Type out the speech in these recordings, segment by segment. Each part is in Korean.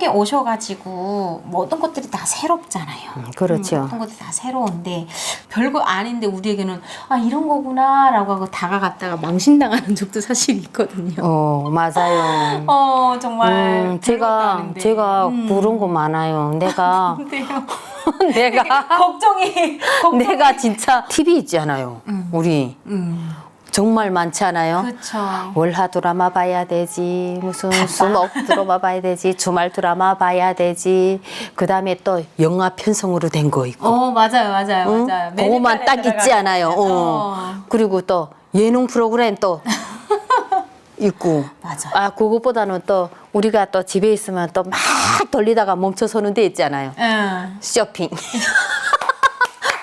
한국에 오셔가지고 모든 것들이 다 새롭잖아요. 그렇죠. 음, 모든 것들이 다 새로운데 별거 아닌데 우리에게는 아 이런 거구나라고 하고 다가갔다가 망신당하는 적도 사실 있거든요. 어, 맞아요. 어 정말 음, 제가. 제가 음. 그런 거 많아요. 내가 근데요. 내가 걱정이 걱정이 내가 진짜 TV 있잖아요. 음. 우리 음 정말 많잖아요. 그렇죠. 월화 드라마 봐야 되지 무슨 수목 드라마 봐야 되지 주말 드라마 봐야 되지 그 다음에 또 영화 편성으로 된 거 있고 어 맞아요 맞아요 응? 맞아요. 그거만 딱 메뉴판에 있지 않아요. 어. 어. 그리고 또 예능 프로그램 또 있고 맞아. 아 그것보다는 또 우리가 또 집에 있으면 또 막 돌리다가 멈춰서는 데 있잖아요. 응. 쇼핑.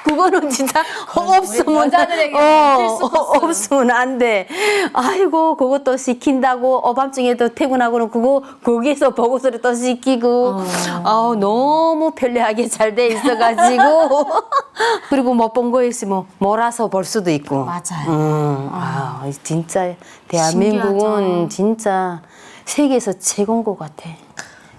그거는 진짜 없으면 여자들에게 어, 코스. 없으면 안 돼. 아이고 그것도 시킨다고 어밤중에도 퇴근하고는 그거 거기에서 보고서를 또 시키고 어. 아우 너무 편리하게 잘 돼 있어가지고 그리고 못 본 거 있으면 몰아서 볼 수도 있고 맞아요. 음, 아 진짜 대한민국은 신기하죠. 진짜 세계에서 최고인 것 같아.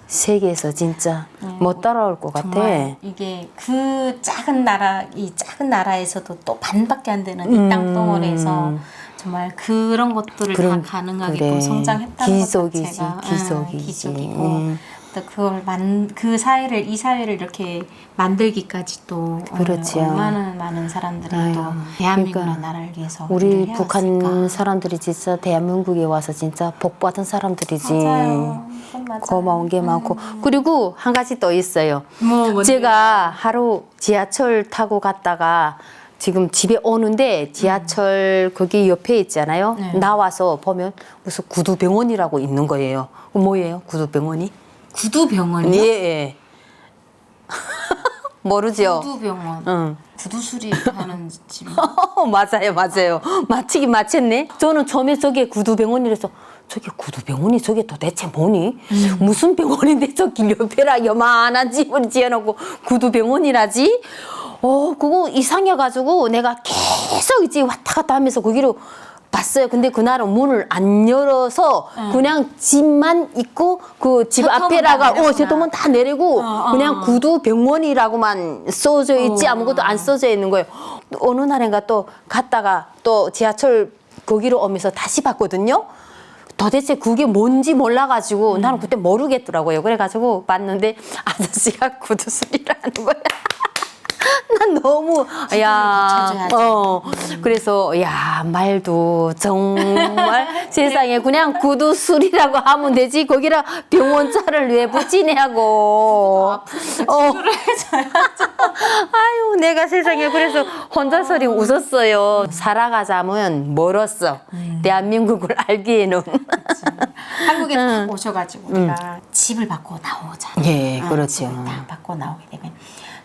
세계에서 진짜 못 따라올 것 같아. 정말 이게 그 작은 나라 이 작은 나라에서도 또 반밖에 안 되는 이 땅덩어리에서 정말 그런 것들을 음. 그런- 다 가능하게 그래. 성장했다는 기적이지, 것 자체가 기적이지. 응, 기적이고 음. 또 그걸 만 그 사회를 이 사회를 이렇게 만들기까지 또 어, 그렇지요. 얼마나 많은 사람들이 아유, 또 대한민국이라는 그러니까 나라를 위해서 우리 일을 북한 해왔으니까. 사람들이 진짜 대한민국에 와서 진짜 복 받은 사람들이지. 맞아요. 그건 맞아요. 고마운 게 많고 그리고 한 가지 또 있어요. 뭐? 제가 하루 지하철 타고 갔다가 지금 집에 오는데 지하철 거기 옆에 있잖아요. 네. 나와서 보면 무슨 구두병원이라고 있는 거예요. 뭐예요? 구두병원이? 구두병원이요? 예. 예. 모르죠? 구두병원. 응. 구두수리 하는 집. 어, 맞아요, 맞아요. 맞히긴 맞췄네. 저는 처음에 저게 구두병원이라서 저게 구두병원이 저게 도대체 뭐니? 무슨 병원인데 저 길 옆에라 요만한 집을 지어놓고 구두병원이라지? 어, 그거 이상해가지고 내가 계속 이제 왔다 갔다 하면서 거기로 봤어요. 근데 그날은 문을 안 열어서 그냥 집만 있고 그 집 앞에다가 다 어. 세통은 다 내리고 어, 어. 그냥 구두 병원이라고만 써져 있지 어. 아무것도 안 써져 있는 거예요. 어느 날인가 또 갔다가 또 지하철 거기로 오면서 다시 봤거든요. 도대체 그게 뭔지 몰라가지고 음. 나는 그때 모르겠더라고요. 그래가지고 봤는데 아저씨가 구두 소리를 하는 거야. 난 너무 야, 붙여줘야지. 어, 그래서 야 말도 정말 세상에 그냥 구두술이라고 하면 되지 거기라 병원자를 왜 붙이냐고. 어. 아유 내가 세상에 그래서 혼자서리 웃었어요. 살아가자면 멀었어. 대한민국을 알기에는. 한국에 딱 오셔가지고 우리가 집을 받고 나오잖아요. 예, 어, 그렇죠. 집을 딱 받고 나오게 되면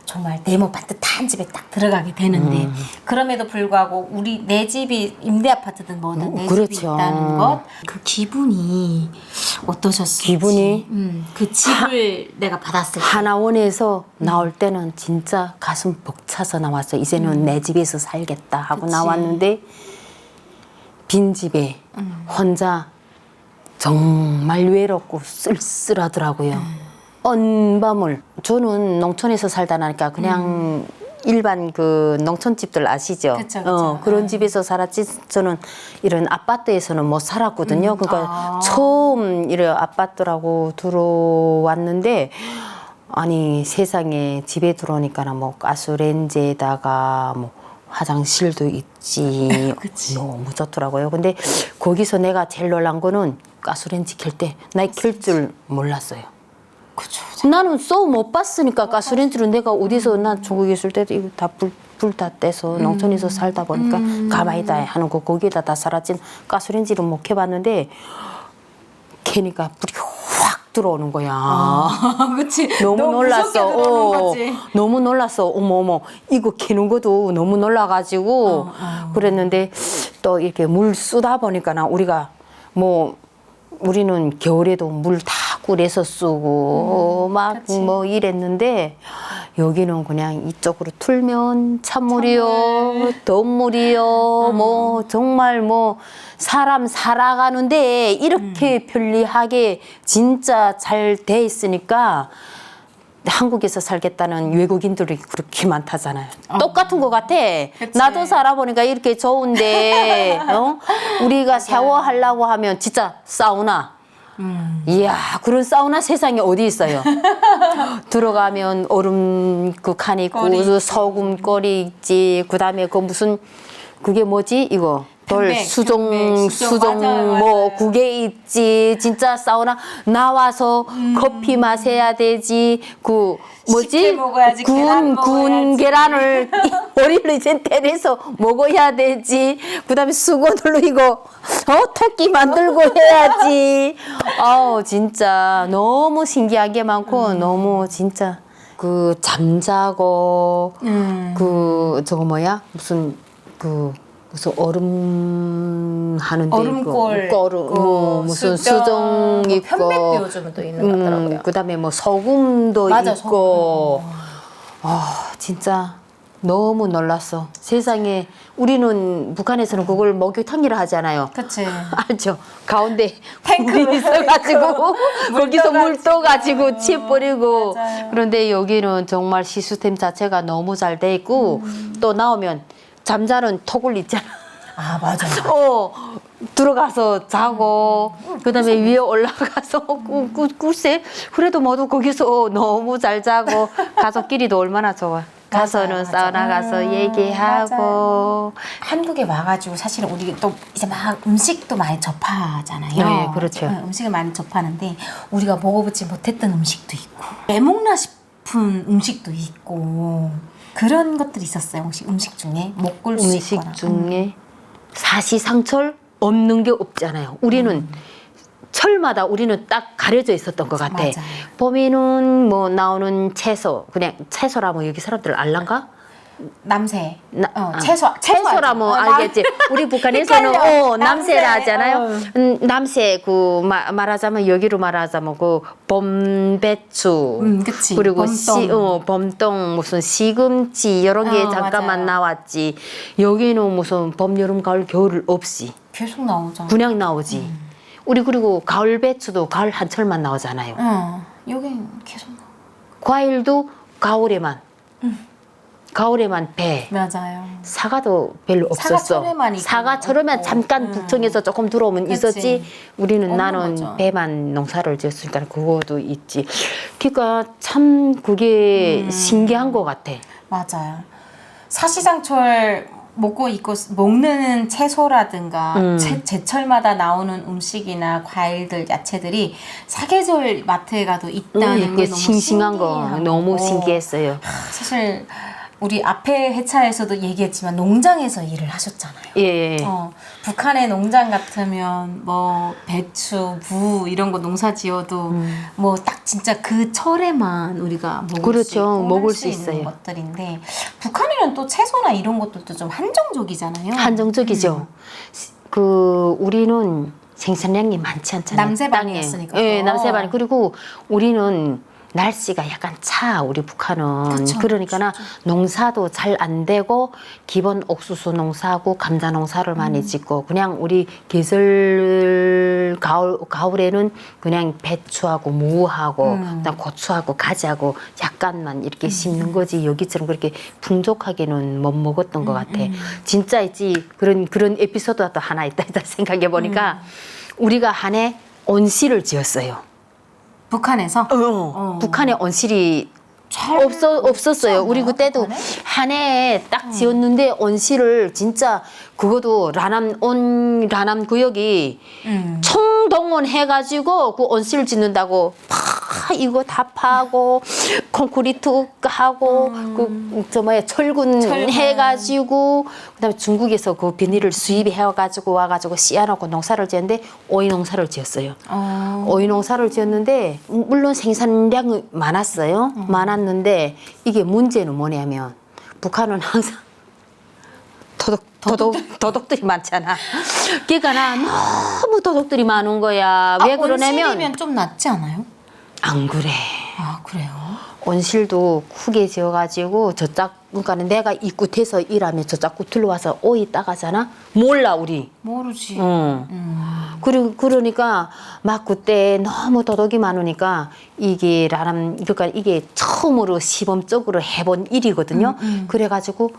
정말 네모 반듯한 집에 딱 들어가게 되는데 그럼에도 불구하고 우리 내 집이 임대 아파트든 뭐든 내 집이 그렇죠. 있다는 것 그 기분이 어떠셨을지 기분이? 음, 그 집을 내가 받았을 때 하나원에서 나올 때는 진짜 가슴 벅차서 나왔어요. 이제는 내 집에서 살겠다 하고 그치. 나왔는데 빈 집에 혼자 정말 외롭고 쓸쓸하더라고요. 언 밤을 저는 농촌에서 살다 나니까 그냥 일반 그 농촌집들 아시죠? 그쵸, 그쵸. 어, 그런 네. 집에서 살았지 저는 이런 아파트에서는 못 살았거든요. 그러니까 아. 처음 이런 아파트라고 들어왔는데 아니 세상에 집에 들어오니까는 뭐 가스레인지에다가 뭐 화장실도 있지 그치. 너무 좋더라고요. 근데 거기서 내가 제일 놀란 거는 가스레인지 켤 때 나 켤 줄 몰랐어요. 그쵸. 나는 쏘 못 봤으니까 가스레인지를 내가 어디서 나 중국에 있을 때도 이거 다 불 불 다 떼서 농촌에서 살다 보니까 가만히 다 하는 거 거기에다 다 살았지 가스레인지를 못 켜봤는데 캐니까 불이 확 들어오는 거야. 그치. 너무, 놀랐어. 무섭게 들어오는 어, 거지. 너무 놀랐어. 어머 어머 이거 캐는 것도 너무 놀라가지고 어, 어. 그랬는데 또 이렇게 물 쓰다 보니까 나 우리가 뭐 우리는 겨울에도 물 다 꿀에서 쓰고 막 음, 그치. 뭐 이랬는데 여기는 그냥 이쪽으로 틀면 찬물이요, 덤물이요, 뭐 정말 뭐 사람 살아가는데 이렇게 편리하게 진짜 잘 돼 있으니까 한국에서 살겠다는 외국인들이 그렇게 많다잖아요. 똑같은 것 같아. 나도 살아보니까 이렇게 좋은데, 어? 우리가 샤워하려고 하면 진짜 사우나. 이야, 그런 사우나 세상에 어디 있어요? 들어가면 얼음 그칸 있고. 소금 거리 있지, 그 다음에 그 무슨, 그게 뭐지? 이거. 돌 편백, 수종 편백, 수종. 수종 맞아요, 뭐 맞아요. 그게 있지 진짜 사우나 나와서 음. 커피 마셔야 되지 그 뭐지 식혜 먹어야지, 계란 군, 군 먹어야지. 계란을 머리를 이제 때려서 먹어야 되지 그다음에 수건으로 이거 어 토끼 만들고 해야지 아우 진짜 너무 신기한 게 많고 음. 너무 진짜 그 잠자고 음. 그 저거 뭐야 무슨 그 무슨 얼음 하는 데 얼음골 그 얼음 있고, 뭐 무슨 수정, 수정 뭐 있고 편백도 요즘은 또 있는 것 같더라고요. 그다음에 뭐 소금도 맞아, 있고 아 진짜 너무 놀랐어 세상에 우리는 북한에서는 그걸 목욕탕이라 하잖아요 그치. 알죠 가운데 탱크 있어가지고 물 거기서 물 떠가지고. 치 맞아요. 그런데 여기는 정말 시스템 자체가 너무 잘 돼 있고 음. 또 나오면 잠자는 턱을 있잖아. 아, 맞아. 어 들어가서 자고 그다음에 위에 올라가서 그, 그, 글쎄 그래도 모두 거기서 너무 잘 자고 가족끼리도 얼마나 좋아. 가서는 맞아. 사우나 가서 음, 얘기하고 한국에 와가지고 사실은 우리 또 이제 막 음식도 많이 접하잖아요. 네, 그렇죠. 응, 음식을 많이 접하는데 우리가 먹어보지 못했던 음식도 있고 매먹나 싶은 음식도 있고 그런 것들이 있었어요. 혹시 음식 중에 먹을 수 음식 있거나. 중에 사시상철 없는 게 없잖아요. 우리는 음. 철마다 우리는 딱 가려져 있었던 것 같아. 맞아요. 봄에는 뭐 나오는 채소, 그냥 채소라면 여기 사람들 알란가? 남새. 나- 어, 아, 채소. 채소라 뭐 알겠지. 우리 북한에서는. 어, 남새라 남새. 하잖아요. 어. 음, 남새 그 마- 말하자면 여기로 말하자면 그 봄배추 음. 그리고 봄동. 시, 어, 봄동 무슨 시금치 이런 게 어, 잠깐만 맞아요. 나왔지. 여기는 무슨 봄, 여름, 가을, 겨울 없이 계속 나오잖아. 그냥 나오지. 음. 우리 그리고 가을 배추도 가을 한철만 나오잖아요. 응. 여긴 계속. 과일도 가을에만. 음. 가을에만 배. 맞아요. 사과도 별로 사과 없었어. 철에만 있고 사과 철에만 없고. 잠깐 음. 북청에서 조금 들어오면 그치. 있었지. 우리는 없는 나는 거죠. 배만 농사를 지었으니까 그거도 있지. 그러니까 참 그게 음. 신기한 것 같아. 맞아요. 사시장철 먹고 있고 먹는 채소라든가 음. 제, 제철마다 나오는 음식이나 과일들, 야채들이 사계절 마트에 가도 있다는 음, 게그 너무 싱싱한 거. 너무 신기했어요. 사실 우리 앞에 회차에서도 얘기했지만 농장에서 일을 하셨잖아요. 예. 예. 어, 북한의 농장 같으면 뭐 배추, 무 이런 거 농사 지어도 뭐딱 진짜 그 철에만 우리가 먹을 수 음. 그렇죠. 있고 먹을 할수 있는 있어요. 것들인데 북한에는 또 채소나 이런 것들도 좀 한정적이잖아요. 한정적이죠. 그 우리는 생산량이 많지 않잖아요. 남새반이었으니까. 땅에. 예, 어. 남새반. 그리고 우리는 날씨가 약간 차 우리 북한은 그쵸, 그러니까는 농사도 잘 안 되고 기본 옥수수 농사하고 감자 농사를 많이 음. 짓고 그냥 우리 계절 가을 가을에는 그냥 배추하고 무하고 음. 그다음 고추하고 가지하고 약간만 이렇게 심는 거지 여기처럼 그렇게 풍족하게는 못 먹었던 음, 것 같아. 진짜 있지 그런 그런 에피소드가 또 하나 있다 있다 생각해 보니까 음. 우리가 한 해 온실을 지었어요. 북한에서 어. 북한에 온실이 잘 없어 없었어요. 우리 그때도? 한해딱 지었는데 온실을 진짜 그것도 라남 온 라남 구역이 음. 총동원 해가지고 그 온실 짓는다고 파 이거 다 파고 콘크리트 하고 그저 뭐야 철근, 철근. 해가지고 그다음에 중국에서 그 비닐을 수입해가지고 와가지고 씨앗하고 농사를 지었는데 오이 농사를 지었어요. 어. 오이 농사를 지었는데 물론 생산량이 많았어요. 많았는데 이게 문제는 뭐냐면 북한은 항상 도덕 도덕 도덕들이 많잖아. 그러니까 나 너무 도덕들이 많은 거야. 왜 아, 그러냐면 온실이면 좀 낫지 않아요? 안 그래. 아 그래요? 온실도 크게 지어가지고 저짝 그러니까는 내가 이 끝에서 일하면 저짝 끝으로 와서 오이 따가잖아. 몰라 우리. 모르지. 응. 음. 그리고 그러니까 막 그때 너무 도덕이 많으니까 이게 라람 그러니까 이게 처음으로 시범적으로 해본 일이거든요. 음, 그래가지고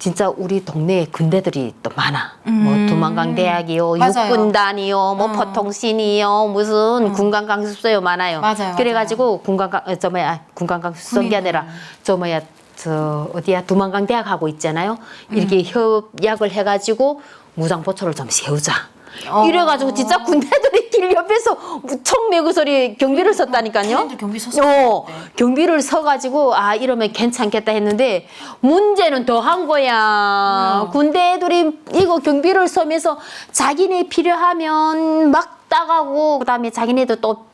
진짜 우리 동네에 군대들이 또 많아. 음. 뭐 두만강 대학이요, 맞아요. 육군단이요, 뭐 어. 포통신이요, 무슨 군관강습소요 많아요. 맞아요, 그래가지고 군관강 어, 저 뭐야 군관강습소인 게 아니라 저 뭐야 저 어디야 두만강 대학 하고 있잖아요. 음. 이렇게 협약을 해가지고 무장포초를 좀 세우자. 어. 이래가지고 진짜 군대들이 길 옆에서 총 메고 소리 경비를 섰다니까요. 군인들 경비 어, 경비를 서가지고 아 이러면 괜찮겠다 했는데 문제는 더 한 거야. 음. 군대 애들이 이거 경비를 서면서 자기네 필요하면 막 따가고 그다음에 자기네도 또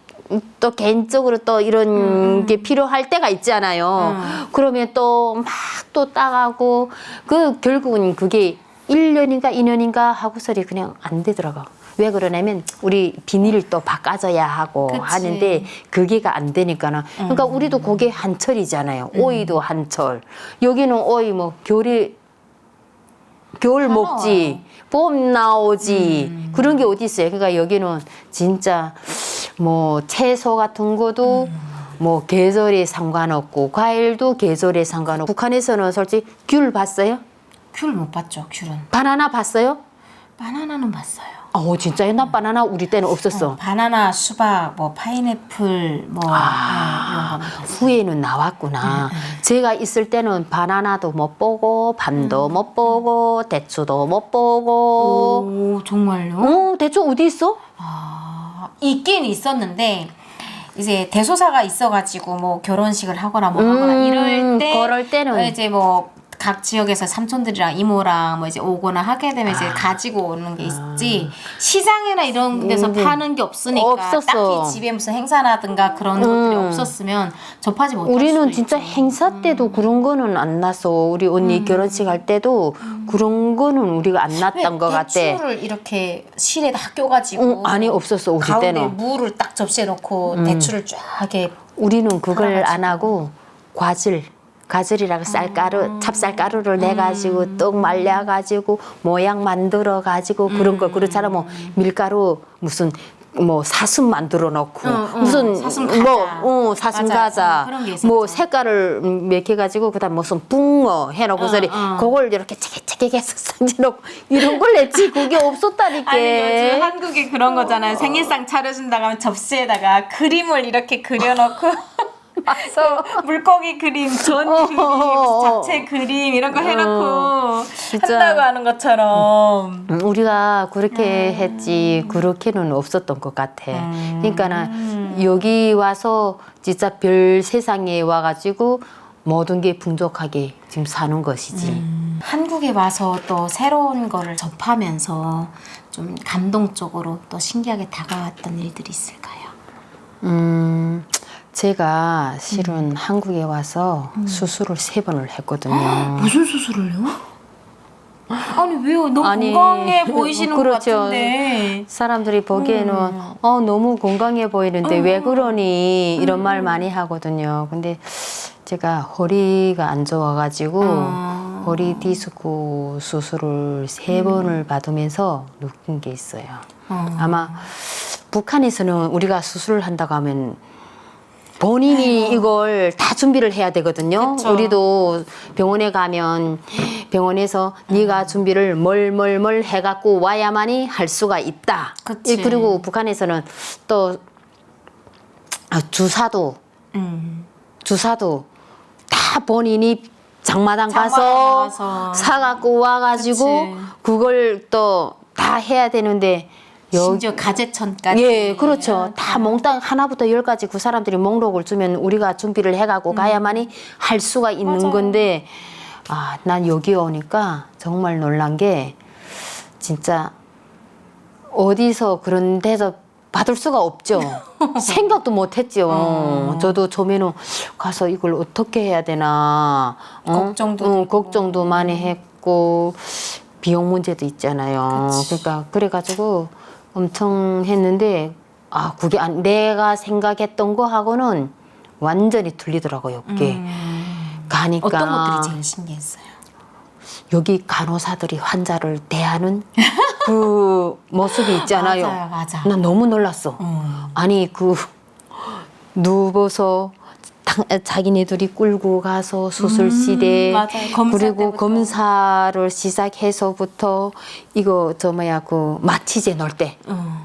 또 개인적으로 또 이런 게 필요할 때가 있잖아요. 음. 그러면 또 막 또 따가고 그 결국은 그게 1년인가 2년인가 하고서리 그냥 안 되더라고. 왜 그러냐면 우리 비닐을 또 바꿔줘야 하고 그치. 하는데 그게가 안 되니까는 그러니까 우리도 그게 한철이잖아요. 오이도 한철. 여기는 오이 뭐 겨울에 겨울 다 먹지 봄 나오지 그런 게 어디 있어요. 그러니까 여기는 진짜 뭐 채소 같은 것도 뭐 계절에 상관없고 과일도 계절에 상관없고 북한에서는 솔직히 귤 봤어요? 귤 못 봤죠, 귤은. 바나나 봤어요? 바나나는 봤어요. 어 진짜요? 나 바나나 우리 때는 없었어. 어, 바나나, 수박, 뭐 파인애플, 뭐 네, 이런 거는 봤어요. 후에는 나왔구나. 제가 있을 때는 바나나도 못 보고 밤도 못 보고 대추도 못 보고. 오, 정말요? 어 대추 어디 있어? 아, 있긴 있었는데 이제 대소사가 있어가지고 뭐 결혼식을 하거나 뭐 하거나 음, 이럴 때 그럴 때는. 이제 뭐 각 지역에서 삼촌들이랑 이모랑 뭐 이제 오거나 하게 되면 아. 이제 가지고 오는 게 있지 시장이나 이런 데서 음, 파는 게 없으니까 없었어. 딱히 집에 무슨 행사라든가 그런 것들이 음. 없었으면 접하지 못할 우리는 수도 진짜 있죠. 행사 때도 그런 거는 안 났어. 우리 언니 결혼식 할 때도 그런 거는 우리가 안 났던 것 같아. 대추를 이렇게 실에 다 껴가지고 응, 아니 없었어 우리 가운데 때는. 음. 물을 딱 접시에 넣고 대추를 쫙 이렇게 우리는 그걸. 안 하고 과즙 가즐이라고 쌀가루 찹쌀가루를 내 가지고 떡 말려 가지고 모양 만들어 가지고 그런 거 그렇잖아 뭐 밀가루 무슨 뭐 사슴 만들어 놓고 응, 응. 무슨 사슴 과자. 뭐 어, 사슴 맞아. 그런 게 있었죠. 뭐 색깔을 몇해 가지고 그다음 무슨 붕어 해놓고서리 응, 응. 그걸 이렇게 체계체계 해서 san지놓고 이런 걸 냈지 그게 없었다니까 아니 요즘 한국에 그런 거잖아요. 생일상 차려준다고 하면 접시에다가 그림을 이렇게 그려놓고 또 물고기 그림, 전 그림, 잡채 그림 이런 거 해놓고 진짜. 한다고 하는 것처럼 음, 우리가 그렇게 했지 그렇게는 없었던 것 같아. 음. 그러니까는 여기 와서 진짜 별 세상에 와가지고 모든 게 풍족하게 지금 사는 것이지. 음. 한국에 와서 또 새로운 거를 접하면서 좀 감동적으로 또 신기하게 다가왔던 일들이 있을까요? 음, 제가 실은 한국에 와서 수술을 세 번을 했거든요. 무슨 수술을요? 아니 왜요? 너무 아니, 건강해 보이시는 것 그렇죠. 같은데 사람들이 보기에는 음. 어 너무 건강해 보이는데 왜 그러니 이런 말 많이 하거든요. 근데 제가 허리가 안 좋아가지고 아. 허리 디스크 수술을 세 번을 받으면서 느낀 게 있어요. 어. 아마 북한에서는 우리가 수술을 한다고 하면 본인이 이걸 다 준비를 해야 되거든요. 그쵸. 우리도 병원에 가면 병원에서 네가 준비를 뭘 뭘 뭘 해갖고 와야만이 할 수가 있다. 그치. 이- 그리고 북한에서는 또 아, 주사도 음. 주사도 다 본인이 장마당 장마당 가서, 가서. 사갖고 와가지고 그치. 그걸 또 다 해야 되는데 여, 심지어 가재천까지 예, 그렇죠. 다 몽땅 하나부터 열까지 그 사람들이 목록을 주면 우리가 준비를 해가고 가야만이 할 수가 있는 음. 맞아요. 건데, 아, 난 여기 오니까 정말 놀란 게, 진짜, 어디서 그런 데서 받을 수가 없죠. 생각도 못 했죠. 어. 저도 처음에는 가서 이걸 어떻게 해야 되나. 어? 걱정도 응, 되고. 걱정도 많이 했고, 비용 문제도 있잖아요. 그러니까 그래가지고 엄청 했는데 아 그게 안, 내가 생각했던 거 하고는 완전히 틀리더라고요. 그게 음. 가니까 어떤 것들이 제일 신기했어요? 여기 간호사들이 환자를 대하는 그 모습이 있잖아요. 맞아요, 맞아. 난 너무 놀랐어. 음. 아니 그 누워서 당- 자기네들이 끌고 가서 수술실에 음. 검사 그리고 때부터. 검사를 시작해서부터 이거 저 뭐야 그 마취제 넣을 때 음.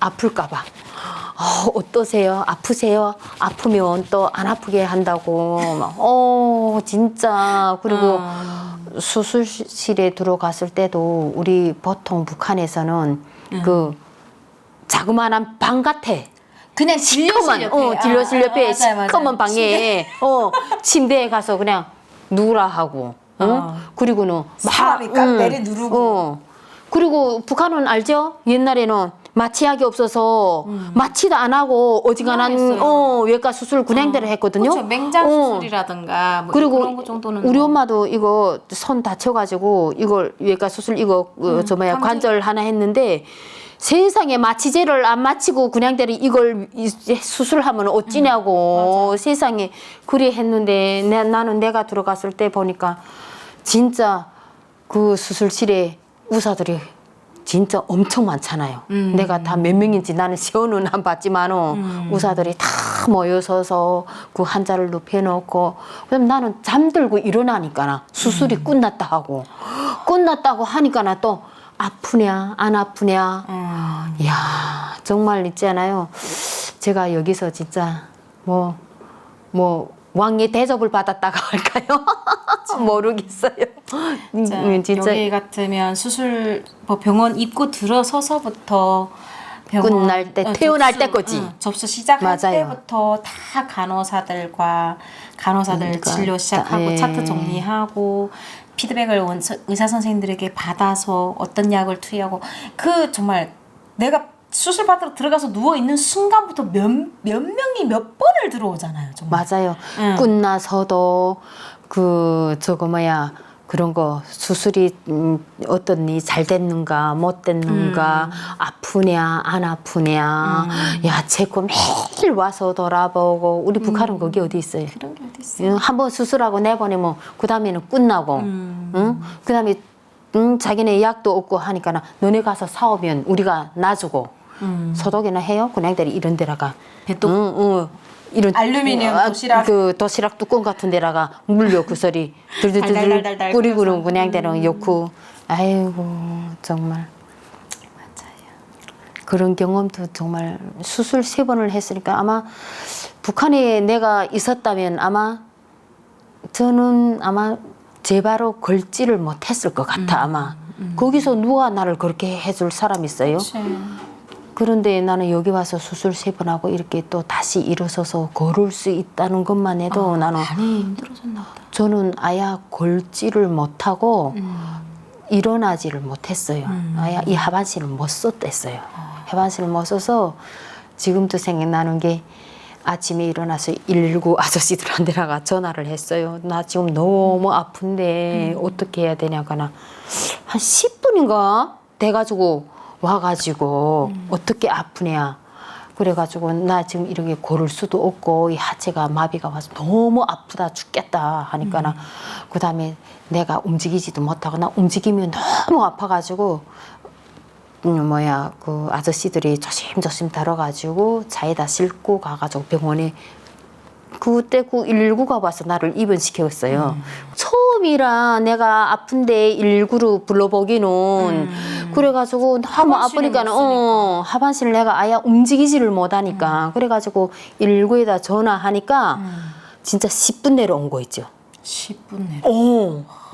아플까봐 어, 어떠세요? 아프세요? 아프면 또 안 아프게 한다고 막, 어 진짜 그리고 음. 수술실에 들어갔을 때도 우리 보통 북한에서는 음. 그 자그마한 방 같아. 그냥 진료실 옆에. 어, 진료실 아, 옆에. 시커먼 방에 어, 침대에 가서 그냥 누우라 하고. 어? 어. 그리고는 막, 사람이 음, 내리 누르고. 어. 그리고 북한은 알죠? 옛날에는 마취약이 없어서 마취도 안 하고 어지간한 음. 어, 외과 수술 그냥대로 했거든요. 그렇죠. 맹장 어. 수술이라든가 뭐 그리고 그런 거 정도는 우리 뭐. 엄마도 이거 손 다쳐가지고 이걸 외과 수술 이거 어, 저 뭐야 음, 관절. 관절 하나 했는데 세상에 마취제를 안 마치고 그냥 대로 이걸 이- 수술하면 음, 어찌냐고 세상에 그리 했는데 내, 나는 내가 들어갔을 때 보니까 진짜 그 수술실에 의사들이 진짜 엄청 많잖아요. 음. 내가 다 몇 명인지 나는 시연은 안 봤지만은 음. 의사들이 다 모여서서 그 환자를 눕혀놓고 그다음 나는 잠들고 일어나니까 나 수술이 음. 끝났다 하고 끝났다고 하니까 나 또 아프냐 안 아프냐 음. 이야 정말 있잖아요. 제가 여기서 진짜 뭐뭐 왕의 대접을 받았다가 할까요? 모르겠어요. 진짜, 음, 진짜 여기 같으면 수술 뭐 병원 입구 들어서서부터 병원, 끝날 때, 태어날 때까지. 응, 접수 시작할 맞아요. 때부터 다 간호사들과 간호사들 그러니까, 진료 시작하고 예. 차트 정리하고 피드백을 원- 의사 선생님들에게 받아서 어떤 약을 투여하고 그 정말 내가 수술 받으러 들어가서 누워 있는 순간부터 몇, 몇 명이 몇 번을 들어오잖아요. 정말. 맞아요. 응. 끝나서도 그 저거 뭐야 그런 거 수술이 음, 어떤 이잘 됐는가 못 됐는가 음. 아프냐 안 아프냐 야 제거 매일 와서 돌아보고 우리 북한은 거기 어디 있어요? 그런 게 어디 있어? 한번 수술하고 내보내면 그 다음에는 끝나고 음. 응? 그 다음에 응, 자기네 약도 없고 하니까 너네 가서 사오면 우리가 놔주고 음. 소독이나 해요? 그냥 데리 이런 데다가 배독? 응, 응. 이런 알루미늄 아, 도시락. 그 도시락 뚜껑 같은 데다가 물려 그 소리 달달달달 뿌리고는. 그냥 데는 넣고 아이고 정말 그런 경험도 정말 수술 세 번을 했으니까 아마 북한에 내가 있었다면 아마 저는 아마 제 바로 걸지를 못했을 것 같아 아마 거기서 누가 나를 그렇게 해줄 사람 있어요? 그치. 그런데 나는 여기 와서 수술 세 번 하고 이렇게 또 다시 일어서서 걸을 수 있다는 것만 해도 나는 많이 힘들어졌나 보다. 저는 아예 걸지를 못하고 음. 일어나지를 못했어요. 아예 이 하반신을 못 썼댔어요. 하반신을 못 써서 지금도 생각나는 게 아침에 일어나서 119 아저씨들한테다가 전화를 했어요. 나 지금 너무 아픈데 어떻게 해야 되냐거나 한 10분인가 돼가지고 와가지고 어떻게 아프냐. 그래가지고 나 지금 이렇게 걸을 수도 없고 이 하체가 마비가 와서 너무 아프다 죽겠다 하니까는 그 다음에 내가 움직이지도 못하고 나 움직이면 너무 아파가지고 음, 뭐야 그 아저씨들이 조심조심 다뤄가지고 차에다 싣고 가가지고 병원에 그때 그 119가 와서 나를 입원시켰어요. 처음이라 내가 아픈데 119로 불러보기는 그래가지고 너무 하반신을 아프니까 못 어, 하반신을 내가 아예 움직이지를 못하니까 그래가지고 119에다 전화하니까 진짜 10분 내로 온 거 있죠. 10분 내. 어.